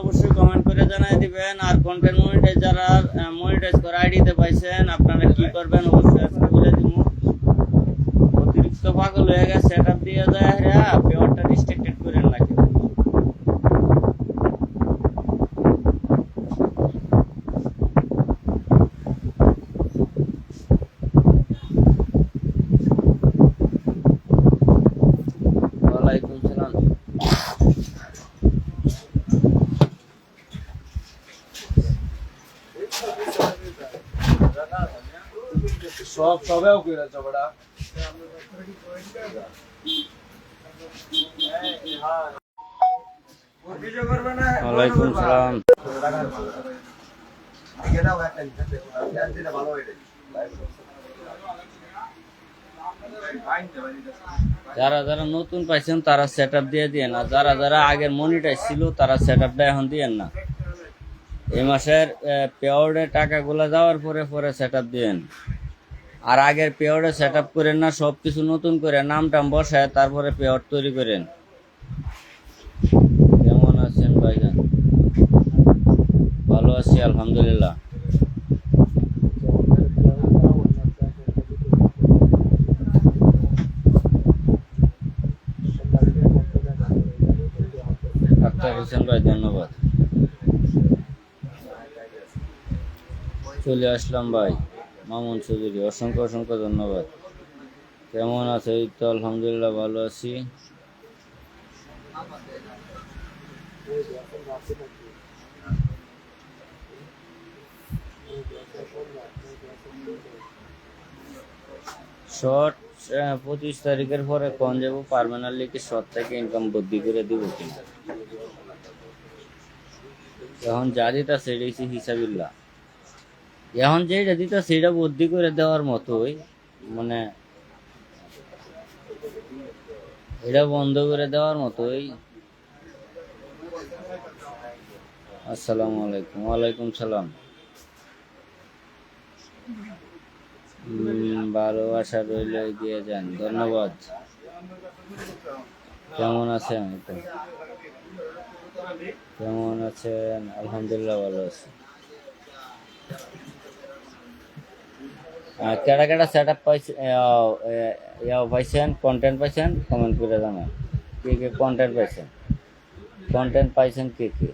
অবশ্যই কমেন্ট করে দিবেন। আর কন্টেন্ট আপনারা কি করবেন অবশ্যই বলে দিব। অতিরিক্ত পাগল হয়ে গেছে সেটআপ দিয়ে যায় নাকি ওয়ালাইকুম সালাম সবেও কইরা চবড়া ওয়ালাইকুম সালাম। যারা যারা নতুন পাইছেন, তারা সেট দিয়ে দিয়েন। আর যারা যারা আগের মনিটাইজ ছিল, তারা সেট এখন দিয়েন না। এই মাসের পেওয়ার্ডে টাকাগুলো যাওয়ার পরে পরে সেট দিয়েন। আর আগের পেওয়ার্ডে সেট আপ করেন না সব কিছু নতুন করে নাম টাম বসায় তারপরে পেওয়ার্ড তৈরি করেন। কেমন আছেন ভাইজান? ভালো আছি, আলহামদুলিল্লাহ। ভাই, ধন্যবাদ। চলে আসলাম ভাই। মামুন চৌধুরী, অসংখ্য অসংখ্য ধন্যবাদ। কেমন আছে? এই তো আলহামদুলিল্লাহ ভালো আছি। শর্ট পঁচিশ তারিখের পরে কোন যাব? পারমানেন্টলি কি শর্ট থেকে ইনকাম বৃদ্ধি করে দিব কিনা? এখন যা দিতা সেটাই হিসাবিল্লা এখন যেটা দিতা সেটা বুদ্ধি করে দেওয়ার মতোই মানে এটা বন্ধ করে দেওয়ার মতোই। আসসালামু আলাইকুম। ওয়ালাইকুম সালাম। ভালোবাসা রইল এগিয়ে যান। ধন্যবাদ। কেমন আছেন? কেমন আছেন? আলহামদুলিল্লাহ ভালো আছি। কেডা কেডা সেট আপ পাইছে ইয়া পাইছেন কন্টেন্ট পাইছেন কমেন্ট করে জানান। কে কে কন্টেন্ট পাইছেন? কন্টেন্ট পাইছেন কে কে?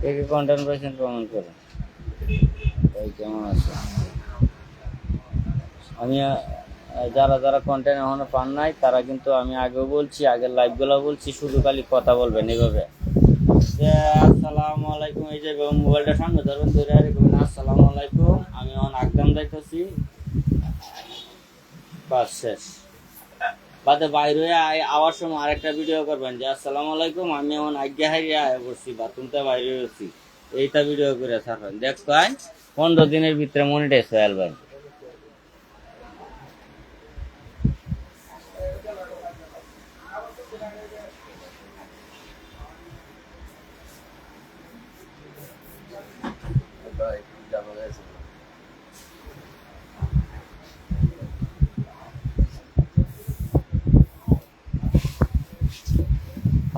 কে কে কন্টেন্ট পাইছেন কমেন্ট করুন কেমন আমি যারা যারা কন্টেন্ট এখনও পান নাই, তারা কিন্তু আমি আগেও বলছি, আগের লাইভগুলো বলছি, শুধু খালি কথা বলবেন এইভাবে। আলাইকুম, এই যে মোবাইলটা সামনে ধরবেন, ধরে আলাইকুম, আমি এখন একদম দেখতেছি। বাস, শেষ। বাদে বাইরে হয়ে আওয়ার সময় আরেকটা ভিডিও করবেন, যে, আসসালামু আলাইকুম, আমি এখন আজ্ঞা হারিয়ে আয় বসছি বাথরুমতে বাইরে হচ্ছি এইটা ভিডিও করে থাকেন দেখতো আই পনেরো দিনের ভিতরে মনিটাইজ হয়ে গেছে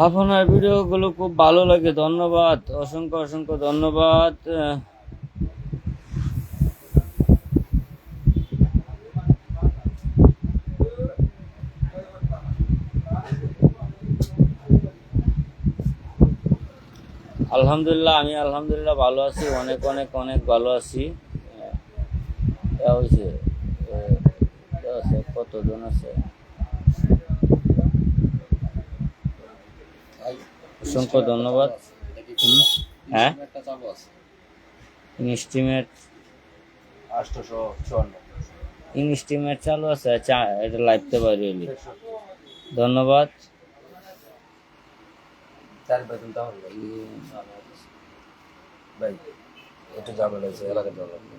আপনার ভিডিওগুলো খুব ভালো লাগে, ধন্যবাদ। অসংখ্য অসংখ্য ধন্যবাদ। আলহামদুলিল্লাহ, আমি আলহামদুলিল্লাহ ভালো আছি, অনেক অনেক অনেক ভালো আছি। কতজন আছে? অসংখ্য ধন্যবাদ। হ্যাঁ? ইনস্টিমেট চালু আছে বাইরে ধন্যবাদ। চার বেতন তাহলে ভাই একটু যাবে লাগছে এলাকা যাওয়া লাগবে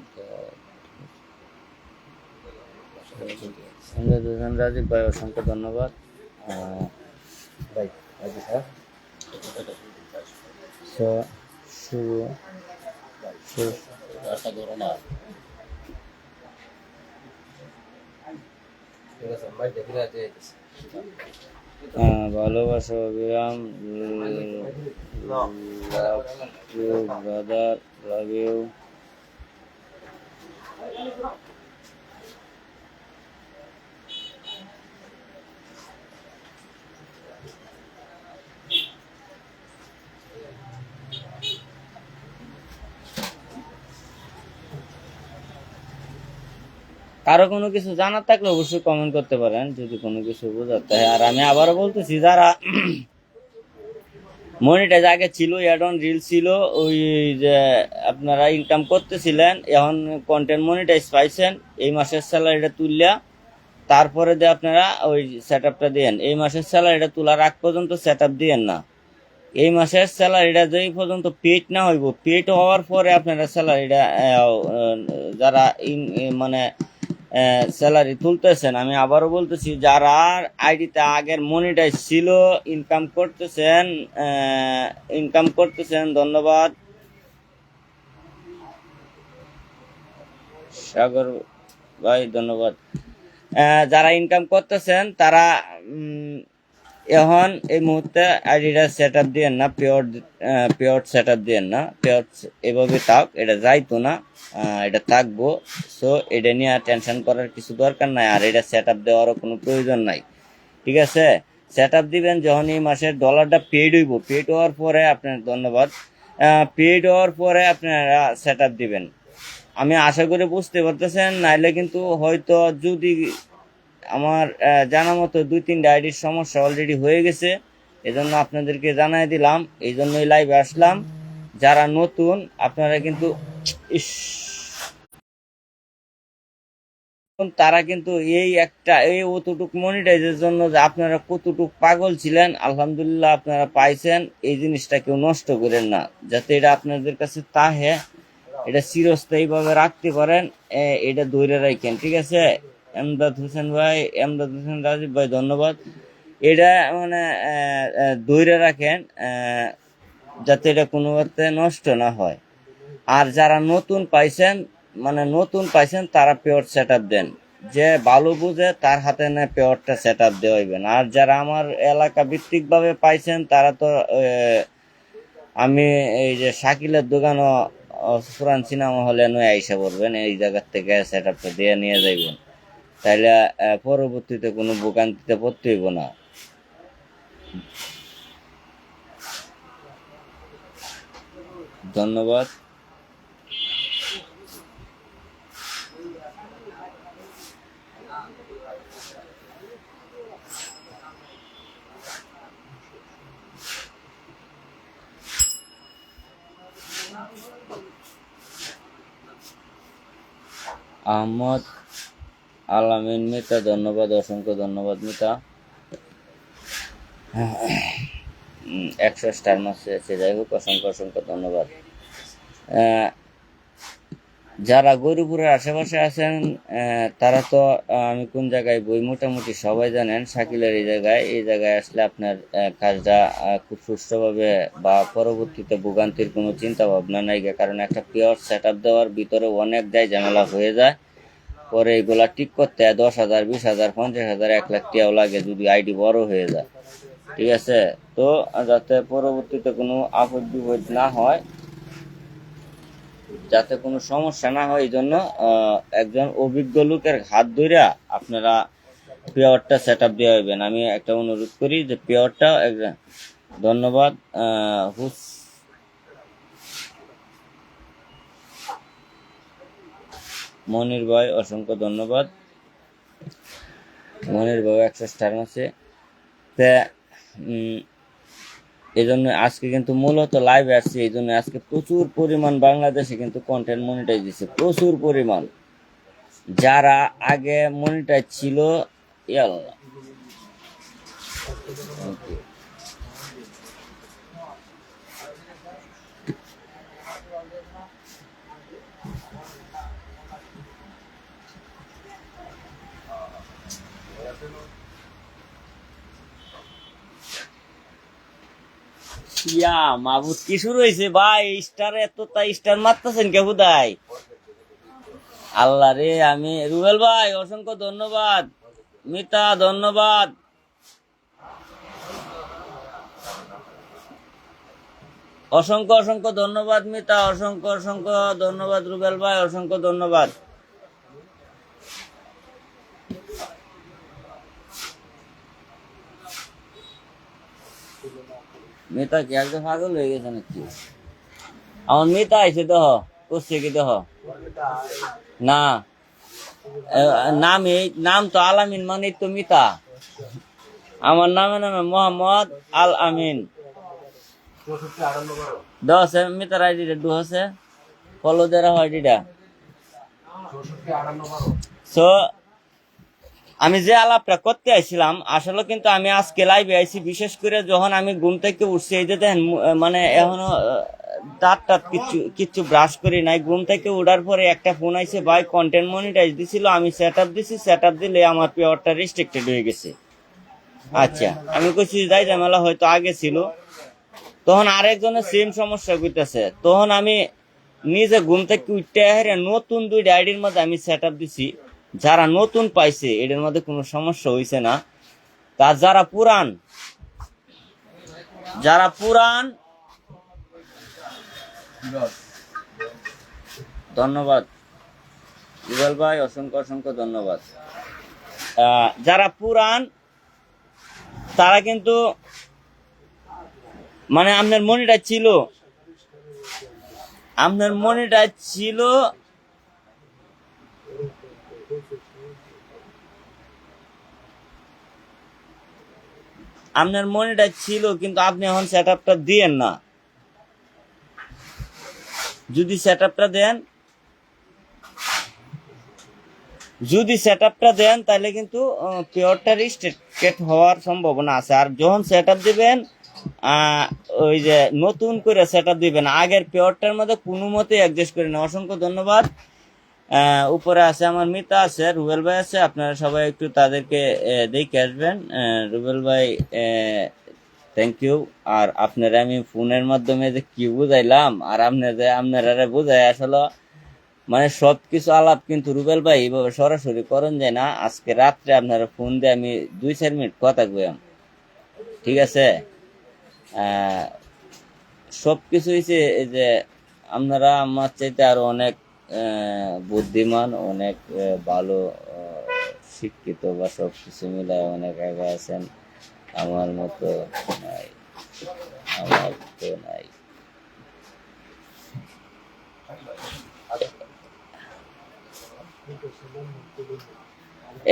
ইমদাদ হোসেন রাজীব ভাই অসংখ্য ধন্যবাদ আহ, ভাই আগে স্যার স- শুরু শুরু রাস্তা করো না ঠিক আছে ভাই দেখে রাখতে আহ, ভালোবাসা অবিরাম ব্রাদার লাভ ইউ। কারও কোনো কিছু জানার থাকলে অবশ্যই কমেন্ট করতে পারেন, যদি কোনো কিছু বোঝাতে হয় আর আমি আবারও বলতেছি, যারা মনিটাইজ আগে ছিল অন রিল ছিল, ওই যে আপনারা ইনকাম করতেছিলেন, এখন কন্টেন্ট মনিটাইজ পাইছেন, এই মাসের স্যালারিটা তুললা তারপরে দিয়ে আপনারা ওই সেট আপটা দিয়েন। এই মাসের স্যালারিটা তোলার আগ পর্যন্ত সেট আপ দিয়েন না। এই মাসের স্যালারিটা যেই পর্যন্ত পেড না হইব পেড হওয়ার পরে আপনারা স্যালারিটা যারা মানে স্যালারি তুলতেছেন, আমি আবারও বলতেছি, যারা আইডিতে আগের মনিটাইজ ছিল ইনকাম করতেছেন ইনকাম করতেছেন, ধন্যবাদ। সাগর ভাই, ধন্যবাদ। যারা ইনকাম করতেছেন, তারা এখন এই মুহূর্তে আইডিটা সেট আপ দিয়েন না পিওর পিওর সেট আপ দিয়েন না। পিওর এভাবে থাক, এটা যাইতো না এটা থাকব। সো এটা নিয়ে আর টেনশন করার কিছু দরকার নাই, আর এটা সেট আপ দেওয়ারও কোনো প্রয়োজন নাই। ঠিক আছে? সেট আপ দিবেন যখন এই মাসের ডলারটা পেড হইব। পেড হওয়ার পরে আপনার ধন্যবাদ। পেড হওয়ার পরে আপনারা সেট আপ দিবেন। আমি আশা করি বুঝতে পারতেছেন, নাইলে কিন্তু হয়তো যদি আমার জানা মতো দুই তিনটা আইডির সমস্যা অলরেডি হয়ে গেছে। এজন্য আপনাদেরকে জানাই দিলাম এই জন্যই লাইভে আসলাম। যারা নতুন, আপনারা কিন্তু তারা কিন্তু এই একটা, এই অতটুক মনিটাইজের জন্য যে আপনারা কতটুক পাগল ছিলেন, আলহামদুলিল্লাহ আপনারা পাইছেন। এই জিনিসটা কেউ নষ্ট করেন না। যাতে এটা আপনাদের কাছে তাহে, এটা চিরস্থায়ী ভাবে রাখতে পারেন এটা ধরে রাখেন, ঠিক আছে? এমদাদ হোসেন ভাই এমদাদ হোসেন রাজীব ভাই ধন্যবাদ। এটা মানে আহ, রাখেন যাতে এটা কোনো মতে নষ্ট না হয়। আর যারা নতুন পাইছেন মানে নতুন পাইছেন তারা পেওর সেট দেন। যে ভালো বুঝে তার হাতে না পেওরটা সেট আপ দেওয়া হইবেন আর যারা আমার এলাকা ভিত্তিকভাবে পাইছেন তারা তো আমি এই যে শাকিলের দোকানও পুরান সিনেমা হলে নয় আইসা পড়বেন এই জায়গার থেকে সেট আপটা দিয়ে নিয়ে যাইবেন। আহ, পরবর্তীতে কোনো ভোগান্তিতে পড়তে হইব না। ধন্যবাদ। আহমদ আলামিন মিতা, ধন্যবাদ, অসংখ্য ধন্যবাদ মিতা। একশো স্টার মাসে আছে, যাই হোক, অসংখ্য অসংখ্য ধন্যবাদ। যারা গরুপুরের আশেপাশে আছেন তারা তো আমি কোন জায়গায় বই মোটামুটি সবাই জানেন, শাকিলের এই জায়গায়। এই জায়গায় আসলে আপনার কাজটা খুব সুষ্ঠুভাবে বা পরবর্তীতে ভোগান্তির কোনো চিন্তা ভাবনা নাই, কারণ একটা পিওর সেট আপ দেওয়ার ভিতরে অনেক দায় ঝামেলা হয়ে যায়। পরে এগুলা ঠিক করতে দশ হাজার, বিশ হাজার, পঞ্চাশ হাজার, এক লাখ টাকাও লাগে যদি আইডি বড় হয়ে যায়। ঠিক আছে? তো যাতে পরবর্তীতে কোনো আপদ বিপদ না হয়, যাতে কোনো সমস্যা না হয় এই জন্য একজন অভিজ্ঞ লোকের হাত ধইরা আপনারা পেয়ারটা সেট আপ দেওয়া হইবেন। আমি একটা অনুরোধ করি যে পেয়ারটা ধন্যবাদ হুস মনির ভাই, অসংখ্য ধন্যবাদ। মনির ভাই একশো স্টার আছে। তা এই জন্য আজকে কিন্তু মূলত লাইভ আসছে এই জন্য আজকে প্রচুর পরিমাণ বাংলাদেশে কিন্তু কন্টেন্ট মনিটাইজ দিচ্ছে প্রচুর পরিমাণ। যারা আগে মনিটাইজ ছিল ইয়াল্লা ইয়া, মাহবুদ, কি শুরু হয়েছে? ভাই স্টার এত তা স্টার মারতেছেন কে হুদাই আল্লাহ রে আমি, রুবেল ভাই, অসংখ্য ধন্যবাদ। মিতা, ধন্যবাদ। অসংখ্য অসংখ্য ধন্যবাদ, মিতা, অসংখ্য অসংখ্য ধন্যবাদ, রুবেল ভাই, অসংখ্য ধন্যবাদ। মিতা কি একদম পাগল হয়ে গেছে নাকি? আমার মিতা আইছে দেহ করছে কি দেহ না। নাম এই নাম তো আলামিন মানে তো মিতা। আমার নামে নামে মোহাম্মদ আল আমিন দশ মিতার আইডিটা দু আছে ফলো দেরা হয় সো আমি যে আলাপটা করতে আইছিলাম, আসলে কিন্তু আমি আজকে লাইভে আইছি, বিশেষ করে যখন আমি ঘুম থেকে উঠছি, এই যে দেখেন মানে এখনও দাঁত টাত কিছু কিচ্ছু ব্রাশ করি নাই। ঘুম থেকে উঠার পরে একটা ফোন আইছে, ভাই কন্টেন্ট মনিটাইজ দিছিল, আমি সেট আপ দিছি সেট আপ দিলে আমার পেয়ারটা রেস্ট্রিক্টেড হয়ে গেছে। আচ্ছা আমি কইছি, যাই, ঝামেলা হয়তো আগে ছিল। তখন আরেকজনের সেম সমস্যা করতেছে তখন আমি নিজে ঘুম থেকে উঠতে নতুন দুই আইডির মধ্যে আমি সেট আপ দিছি। যারা নতুন পাইছে এটার মধ্যে কোনো সমস্যা হয়েছে না। তা যারা পুরান যারা পুরান, ধন্যবাদ। ইকবাল ভাই, অসংখ্য অসংখ্য ধন্যবাদ। যারা পুরান, তারা কিন্তু মানে আপনার মনিটা ছিল। আপনার মনিটা ছিল আপনার মনিটা ছিল, কিন্তু আপনি এখন সেট আপটা দিয়েন না। যদি সেট আপটা দেন, যদি সেট আপটা দেন, তাহলে কিন্তু পিওরটা রিস্ট্রিক্টেড হওয়ার সম্ভাবনা আছে। আর যখন সেট আপ দিবেন ওই যে নতুন করে সেট আপ দিবেন, আগের পিওরটার মধ্যে কোনো মতে অ্যাডজাস্ট করে না অসংখ্য ধন্যবাদ। উপরে আছে আমার মিতা আছে, রুবেল ভাই আছে, আপনারা সবাই একটু তাদেরকে দেখে আসবেন। রুবেল ভাই থ্যাংক ইউ আর আপনারা আমি ফোনের মাধ্যমে যে কি বুঝাইলাম, আর আপনারা আপনারা বুঝাই আসলে মানে সব কিছু আলাপ কিন্তু রুবেল ভাই এইভাবে সরাসরি করেন যায় না। আজকে রাত্রে আপনারা ফোন দিয়ে আমি দুই, চার মিনিট কথা কইম ঠিক আছে? সব কিছু হয়েছে যে, আপনারা আমার চাইতে আরও অনেক বুদ্ধিমান, অনেক ভালো শিক্ষিত বা সব কিছু মিলায় অনেক আগে আছেন। আমার মতো নাই। আমার তো নাই।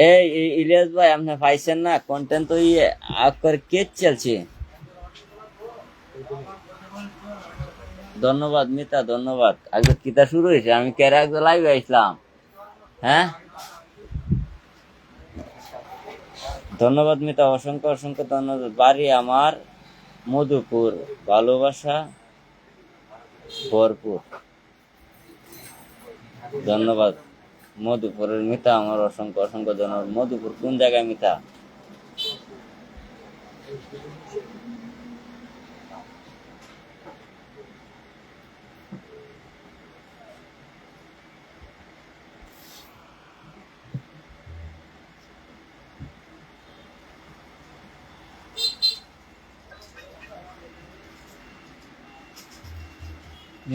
এই ইলিয়াস ভাই, আপনি পাইছেন না? কন্টেন্ট তো ইয়ে আপনার কে চলছে। ধন্যবাদ, মিতা, ধন্যবাদ। আগে কিতা শুরু হয়েছে? আমি কেরা একজন লাইভে আসলাম? হ্যাঁ? ধন্যবাদ, মিতা, অসংখ্য অসংখ্য ধন্যবাদ। বাড়ি আমার মধুপুর, ভালোবাসা ভরপুর। ধন্যবাদ, মধুপুরের মিতা, আমার অসংখ্য অসংখ্য ধন্যবাদ। মধুপুর কোন জায়গায় মিতা?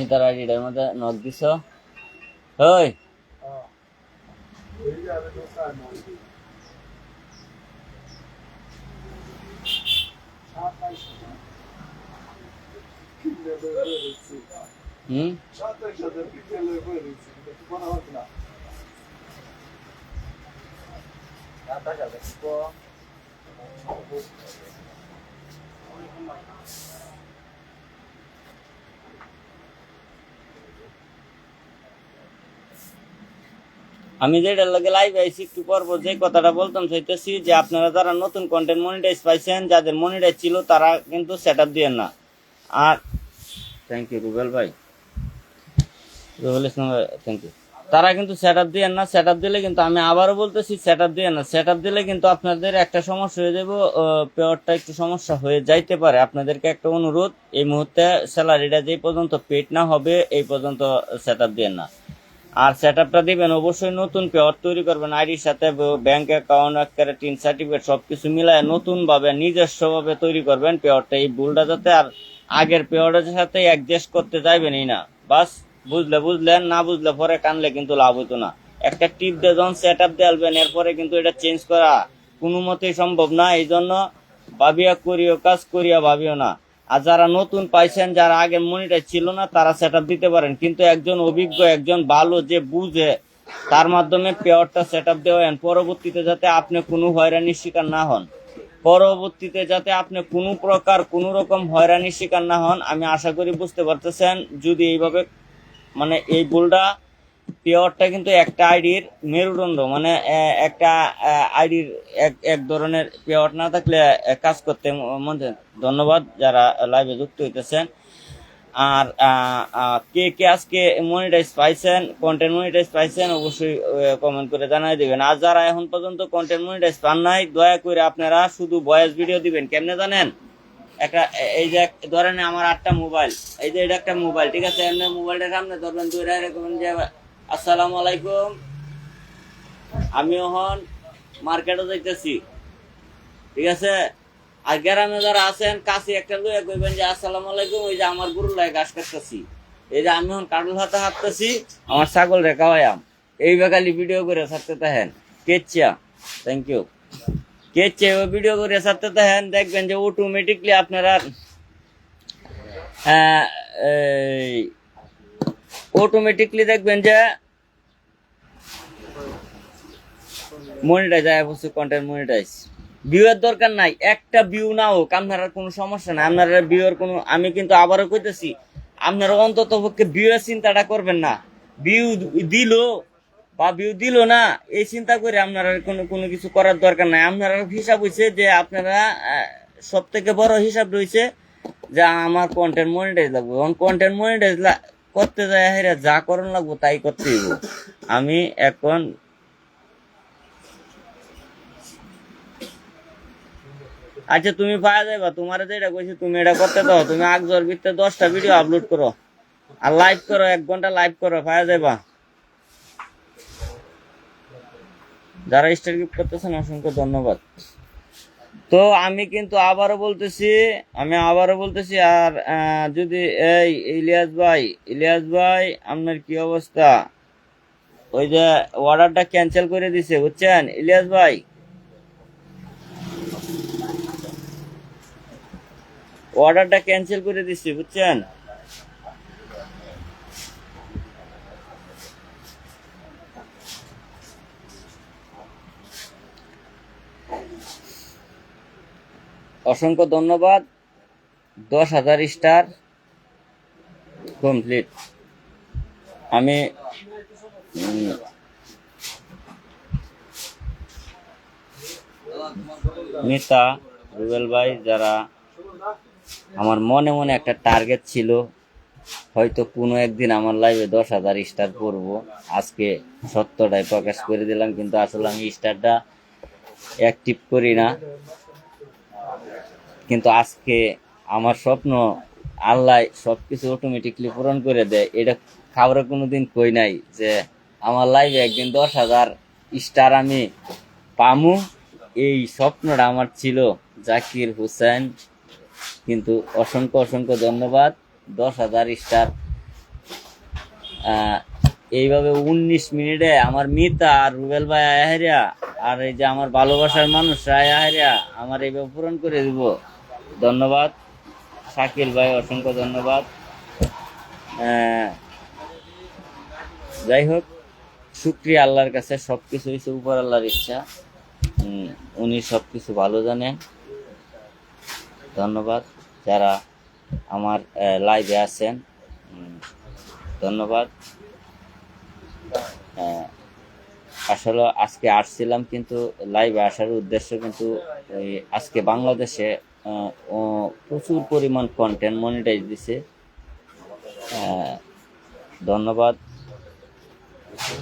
মিতার আইডিটার মধ্যে নক দিছ। ওই। হুম? আমি যেটা লাগে লাইভ আইছি, একটু পর পর যে কথাটা বলতাম চাইতেছি যে আপনারা যারা নতুন কন্টেন্ট মনিটাইজ পাইছেন, যাদের মনিটাইজ ছিল, তারা কিন্তু সেট আপ দিয়েন না। আর থ্যাংক ইউ রুবেল ভাই। রুবেল ইসলাম থ্যাংক ইউ তারা কিন্তু সেট আপ দিয়ে না। সেট আপ দিলে কিন্তু আমি আবারও বলতেছি সেট আপ দিয়ে না। সেট আপ দিলে কিন্তু আপনাদের একটা সমস্যা হয়ে যাবে পেয়ারটা একটু সমস্যা হয়ে যাইতে পারে। আপনাদেরকে একটা অনুরোধ, এই মুহূর্তে স্যালারিটা যেই পর্যন্ত পেড না হবে, এই পর্যন্ত সেট আপ দিয়ে না। আর সেট আপটা দিবেন, অবশ্যই নতুন পেয়ার তৈরি করবেন, আইডির সাথে ব্যাংক অ্যাকাউন্ট একটা টিন সার্টিফিকেট সব কিছু মিলায় নতুনভাবে, নিজস্বভাবে তৈরি করবেন পেয়ারটা এই ভুলটা যাতে আর আগের পেয়ারের সাথে অ্যাডজাস্ট করতে চাইবেনই না। বাস, বুঝলে বুঝলেন, না বুঝলে পরে কানলে কিন্তু লাভ হতো না। একটা টিপ দিয়ে যখন সেট আপ দেলবেন এরপরে কিন্তু এটা চেঞ্জ করা কোনো মতেই সম্ভব না। এই জন্য ভাবিয়া করিও, কাজ করিয়া ভাবিও না। আর যারা নতুন পাইছেন, যারা আগে মনিটাই ছিল না, তারা সেট দিতে পারেন। কিন্তু একজন অভিজ্ঞ, একজন ভালো যে বুঝে, তার মাধ্যমে পেয়ারটা সেট আপ দেওয়ান পরবর্তীতে যাতে আপনি কোনো হয়রানির শিকার না হন। পরবর্তীতে যাতে আপনি কোনো প্রকার কোনো রকম হয়রানির শিকার না হন, আমি আশা করি বুঝতে পারতেছেন, যদি এইভাবে মানে এই ভুলটা পেয়ারটা কিন্তু একটা আইডির মেরুদণ্ড মানে একটা আইডির এক এক ধরনের পেয়ার না থাকলে কাজ করতে মন। ধন্যবাদ যারা লাইভে যুক্ত হইতেছেন। আর কে কে আজকে মনিটাইজ পাইছেন কন্টেন্ট মনিটাইজ পাইছেন, অবশ্যই কমেন্ট করে জানাই দিবেন। আর যারা এখন পর্যন্ত কন্টেন্ট মনিটাইজ পান নাই, দয়া করে আপনারা শুধু ভয়েস ভিডিও দিবেন। কেমনে জানেন? একটা এই যে, ধরেন আমার আটটা মোবাইল এই যে, এটা একটা মোবাইল ঠিক আছে? এমনি মোবাইলটা সামনে ধরবেন দুই এরকম যে আসসালামু আলাইকুম। আমি এখন মার্কেটে যাইতেছি। ঠিক আছে? আর গ্রামে যারা আছেন, কাছে একটা লইয়া কইবেন যে, আসসালামু আলাইকুম ওই যে আমার গরু লাই ঘাস কাটতেছি। এই যে আমি এখন কাটল হাতে হাঁটতেছি, আমার ছাগল রেখা হয়াম এই বেকালি ভিডিও করে ছাড়তে থাকেন। কেচিয়া থ্যাংক ইউ কেচে ও ভিডিও করে ছাড়তে থাকেন, দেখবেন যে অটোমেটিকলি আপনারা অটোমেটিকলি দেখবেন যে মনিটাইজ আয় বস্তু কন্টেন্ট মনিটাইজ ভিউয়ের দরকার নাই, একটা ভিউ না হোক, আপনার কোনো সমস্যা নাই। আপনারা ভিউয়ের কোনো আমি কিন্তু আবারও কইতেছি, আপনারা অন্তত পক্ষে ভিউয়ের চিন্তাটা করবেন না। ভিউ দিল বা ভিউ দিল না, এই চিন্তা করে আপনারা কোনো কোনো কিছু করার দরকার নাই। আপনারা হিসাব হয়েছে যে আপনারা সব থেকে বড় হিসাব রয়েছে যে আমার কন্টেন্ট মনিটাইজ লাগবে। এখন কন্টেন্ট মনিটাইজ করতে যায় হেরা যা করণ লাগবো তাই করতে আমি এখন আচ্ছা তুমি পাওয়া যাইবা, তোমার যেটা কইছি তুমি এটা করতে দাও, তুমি আগজোর ভিতরে দশটা ভিডিও আপলোড করো। আর লাইভ করো, এক ঘণ্টা লাইভ করো, পাওয়া যাইবা। যারা স্টার গিফট করতেছেন, অসংখ্য ধন্যবাদ। তো আমি কিন্তু আবারও বলতেছি, আমি আবারও বলতেছি, আর যদি এই ইলিয়াস ভাই ইলিয়াস ভাই, আপনার কি অবস্থা? ওই যে অর্ডারটা ক্যান্সেল করে দিছে, বুঝছেন? ইলিয়াস ভাই অর্ডারটা ক্যান্সেল করে দিচ্ছি বুঝছেন? অসংখ্য ধন্যবাদ। দশ হাজার স্টার কমপ্লিট। আমি মিতা রুবেল ভাই যারা আমার মনে মনে একটা টার্গেট ছিল, হয়তো কোনো একদিন আমার লাইভে দশ হাজার স্টার করব। আজকে সত্যটাই প্রকাশ করে দিলাম, কিন্তু আসলে আমি স্টারটা অ্যাক্টিভ করি না। কিন্তু আজকে আমার স্বপ্ন আল্লাহ সব কিছু অটোমেটিকলি পূরণ করে দেয়, এটা খাবারে কোনোদিন কই নাই যে আমার লাইভে একদিন দশ হাজার স্টার আমি পামু। এই স্বপ্নটা আমার ছিল জাকির হুসেন কিন্তু অসংখ্য অসংখ্য ধন্যবাদ। দশ হাজার স্টার। এইভাবে উনিশ মিনিটে আমার মিতা আর রুবেল ভাই আহারিয়া আর এই যে আমার ভালোবাসার মানুষরা আহারিয়া আমার এইভাবে পূরণ করে দিব। ধন্যবাদ। শাকিল ভাই, অসংখ্য ধন্যবাদ। যাই হোক, শুক্রিয়া আল্লাহর কাছে সবকিছু হচ্ছে উপর আল্লাহর ইচ্ছা। উনি সবকিছু ভালো জানেন। ধন্যবাদ। যারা আমার লাইভে আছেন ধন্যবাদ। আসলে আজকে আসছিলাম কিন্তু লাইভে আসার উদ্দেশ্য কিন্তু আজকে বাংলাদেশে প্রচুর পরিমাণ কন্টেন্ট মনিটাইজ দিছে। ধন্যবাদ।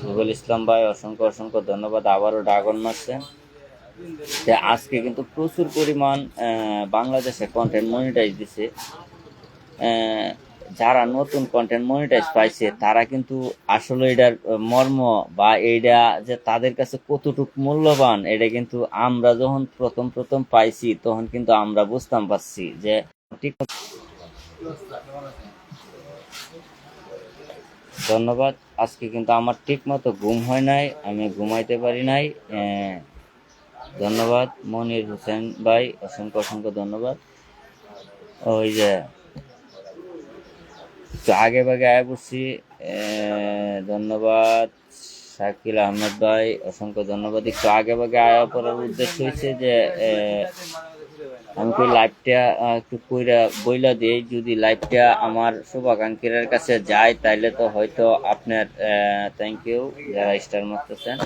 রুবেল ইসলাম ভাই, অসংখ্য অসংখ্য ধন্যবাদ। আবারও ড্রাগন মারছেন যে আজকে কিন্তু প্রচুর পরিমাণ বাংলাদেশে কন্টেন্ট মনিটাইজ দিছে। যারা নতুন কন্টেন্ট মনিটাইজ পাইছে, তারা কিন্তু আসলে এটার মর্ম বা এইটা যে তাদের কাছে কতটুকু মূল্যবান, এটা কিন্তু আমরা যখন প্রথম প্রথম পাইছি, তখন কিন্তু আমরা বুঝতাম পারছি যে ঠিক ধন্যবাদ। আজকে কিন্তু আমার ঠিক মতো ঘুম হয় নাই, আমি ঘুমাইতে পারি নাই ধন্যবাদ। মনির হোসেন ভাই, অসংখ্য অসংখ্য ধন্যবাদ। ওই যে তো আগে ভাগে আয় পড়ছি। ধন্যবাদ শাকিল আহমেদ ভাই, অসংখ্য ধন্যবাদ। একটু আগে ভাগে আয়া পড়ার উদ্দেশ্য হয়েছে যে আমি কই লাইভটা একটু কইরা বইলা দিই। যদি লাইভটা আমার শুভাকাঙ্ক্ষীর কাছে যায়, তাইলে তো হয়তো আপনার থ্যাংক ইউ যারা স্টার মারতেছেন।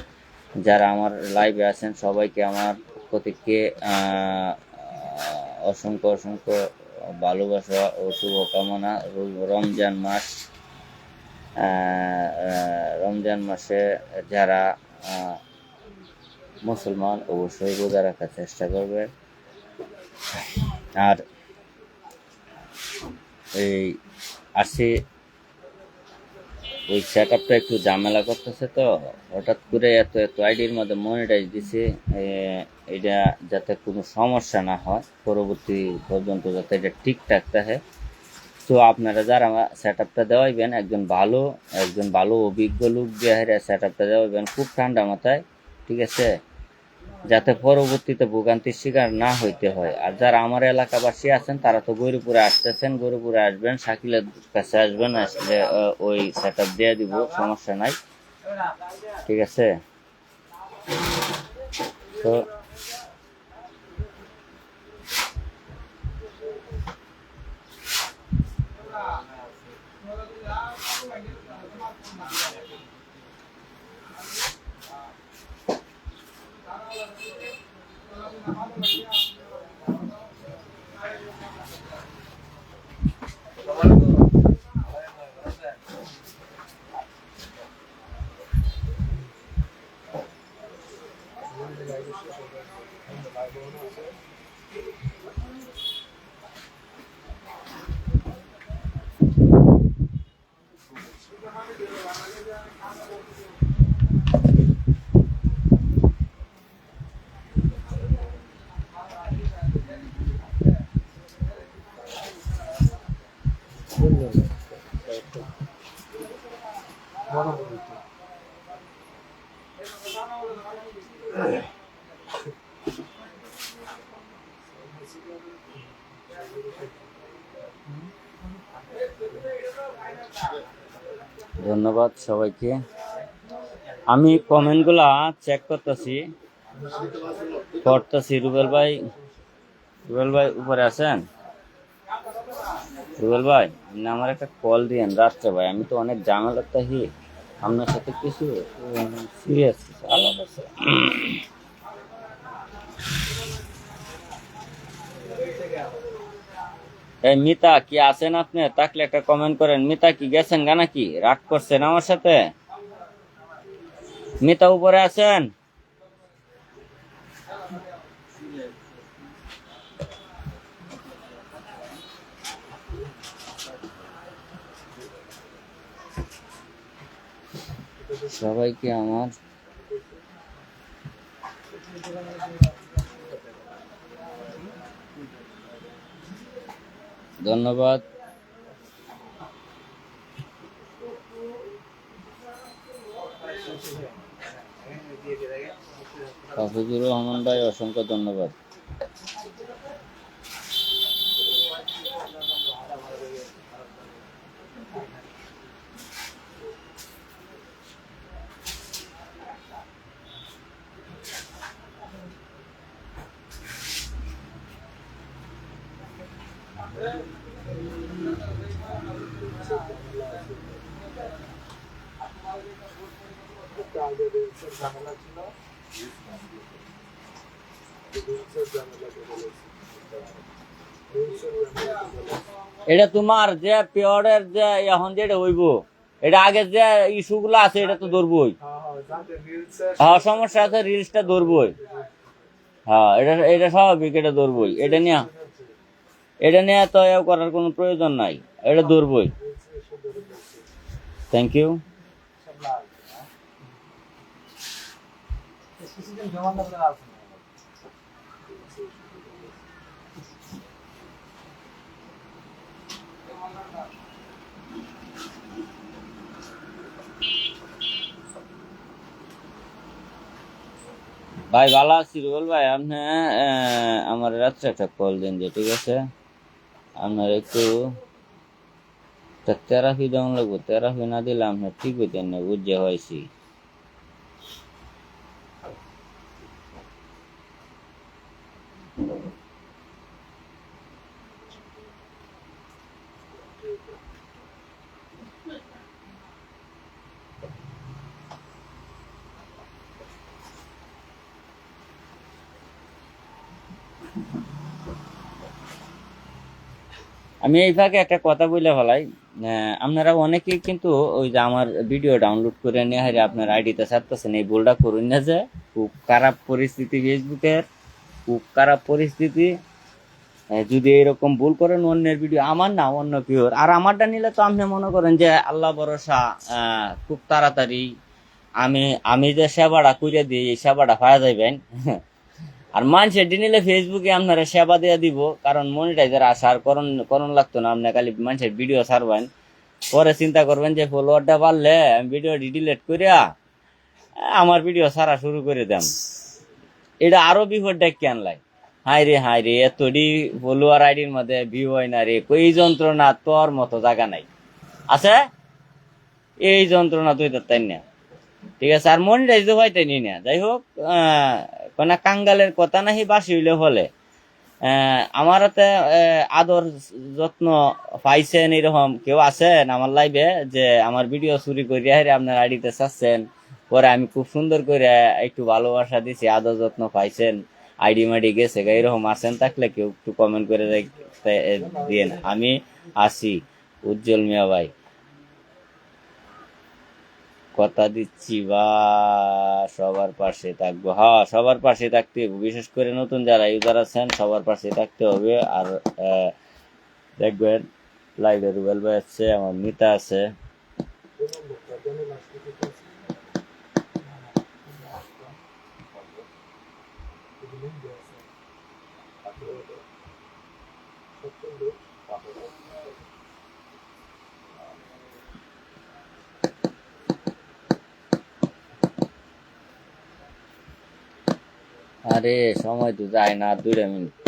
যারা আমার লাইভে আছেন সবাইকে আমার আহ, অসংখ্য অসংখ্য ভালোবাসা ও শুভকামনা। রমজান মাস রমজান মাসে যারা মুসলমান অবশ্যই রোজা রাখার চেষ্টা করবে আর এই আসি ওই সেট আপটা একটু ঝামেলা করতেছে তো, হঠাৎ করে এত এত আইডির মধ্যে মনিটাইজ দিছে এটা যাতে কোনো সমস্যা না হয়, পরবর্তী পর্যন্ত যাতে এটা ঠিকঠাক থাকে। তো আপনারা যারা সেট আপটা দেওয়াইবেন, একজন ভালো একজন ভালো অভিজ্ঞ লোক দিয়ে সেট আপটা দেওয়াইবেন, খুব ঠান্ডা মাথায়, ঠিক আছে? যাতে পরবর্তীতে ভোগান্তির শিকার না হইতে হয়। আর যারা আমার এলাকাবাসী আছেন, তারা তো গরুপুরে আসতেছেন, গরুপুরে আসবেন, শাকিলের কাছে আসবেন, আসলে ওই সেট আপ দিয়ে দিব, সমস্যা নাই। ঠিক আছে? তো ধন্যবাদ সবাইকে। আমি কমেন্টগুলা চেক করতেছি। করতেছি রুবেল ভাই রুবেল ভাই উপরে আছেন? রুবেল ভাই, আপনি আমার একটা কল দিয়েন রাত্রে ভাই। আমি তো অনেক ঝামেলা তাহি আপনার সাথে কিছু সিরিয়াস আলাপ আছে এই মিতা, কি আছেন আপনি? তাকলে একটা কমেন্ট করেন। মিতা, কি গেছেন গা নাকি? রাগ করছেন আমার সাথে? মিতা, উপরে আছেন? সবাইকে আমার? ধন্যবাদ। হাফিজুর রহমান ভাই অসংখ্য ধন্যবাদ। এটা তোমার যে পিওরের যে এখন যেটা হইব, এটা আগে যে ইস্যুগুলো আছে, এটা তো ধরবই। হ্যাঁ সমস্যা আছে রিলসটা ধরবই। হ্যাঁ এটা এটা স্বাভাবিক, এটা ধরবই। এটা নিয়ে এটা নিয়ে তো করার কোনো প্রয়োজন নাই। এটা ধরবই। থ্যাংক ইউ ভাই, ভালো আছি রুবেল ভাই। আপনি আমার রাত্রে একটা কল দিন যে, ঠিক আছে? আপনার একটু থেরাপি দেওয়া লাগবো তেরাফি না দিলে আপনার ঠিক হইতেন না বুঝে হয়েছি আমি এই ফাঁকে একটা কথা বলে ফেলাই। আপনারা অনেকেই কিন্তু ওই যে আমার ভিডিও ডাউনলোড করে নিয়ে হারে আপনার আইডিতে ছাড়তেছেন। এই ভুলটা করুন না যে, খুব খারাপ পরিস্থিতি ফেসবুকের, খুব খারাপ পরিস্থিতি। যদি এরকম ভুল করেন অন্যের ভিডিও আমার না, অন্য কেউ আর আমারটা নিলে তো আপনি মনে করেন যে, আল্লাহ ভরসা খুব তাড়াতাড়ি আমি আমি যে সেবাটা করে দিই, এই সেবাটা পাওয়া যাইবেন। আর মানুষের নিলে ফেসবুকে আপনারা সেবা দিয়ে দিব, কারণ মনিটাইজার আসার করণ করণ লাগতো না, আপনি খালি মানুষের ভিডিও সারবেন পরে চিন্তা করবেন যে ফলোয়ারটা পারলে আমি ভিডিও ডিলিট করিয়া আমার ভিডিও ছাড়া শুরু করে দেন এটা আরও ডেকে আনলাই হাই রে হাই রে এতটি ফলোয়ার আইডির মধ্যে ভিউ হয় না রে, কই যন্ত্রণা তোর মতো জায়গা নাই। আছে? এই যন্ত্রণা তুই তো তাই না। ঠিক আছে, আর মনিটাইজ তো হয়তো নি না। যাই হোক আহ, কোনো কাঙ্গালের কথা নাহি বাসি হইলে হলে। আমার আদর যত্ন পাইছেন এরকম কেউ আছেন আমার লাইভে যে আমার ভিডিও চুরি করে হারে আপনার আইডিতে চাচ্ছেন। পরে আমি খুব সুন্দর করে একটু ভালোবাসা দিছি আদর যত্ন পাইছেন আইডি মাইডি গেছে এরকম আছেন থাকলে কেউ একটু কমেন্ট করে দিয়ে আমি আসি উজ্জ্বল মিয়া ভাই। কথা দিচ্ছি, বা সবার পাশে থাকব। হ্যাঁ সবার পাশে থাকতে হবে। বিশেষ করে নতুন যারা ইউজার আছেন, সবার পাশে থাকতে হবে। আর দেখবেন লাইভে রুবেল ভাই আছে, আমার মিতা আছে। আরে সময় তো যায় না দুইটা মিনিট।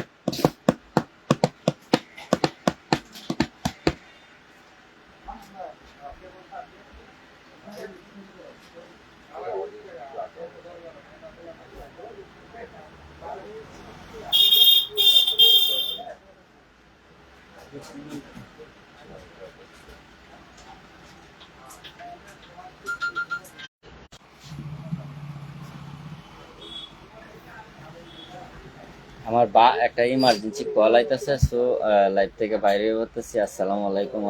আমার বা একটা ইমার্জেন্সি কল আইতাছে সো লাইভ থেকে বাইরে হতেছি আসসালামু আলাইকুম।